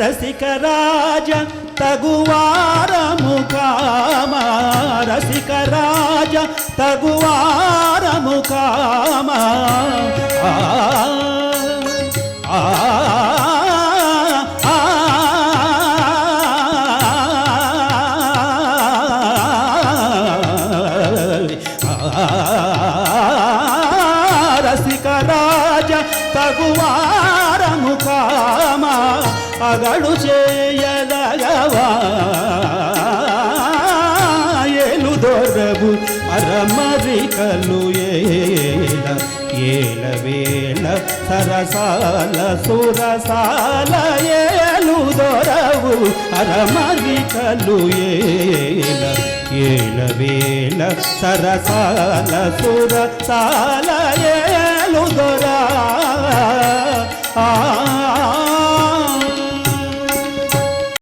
రసికరాజ తగువారము కామ రసికరాజ తగువారము comma. రసిక రాజ తగువారము కామ అగడు చేయదగవా ఏలు దొరవు అరమరికలు ఏల ఏల వేల సరసాల సురసాల ఏలు దొరవు అరమరికలు ఏ ఏల వేల సరసాల సురసాల ఏలు దొరా. ఆ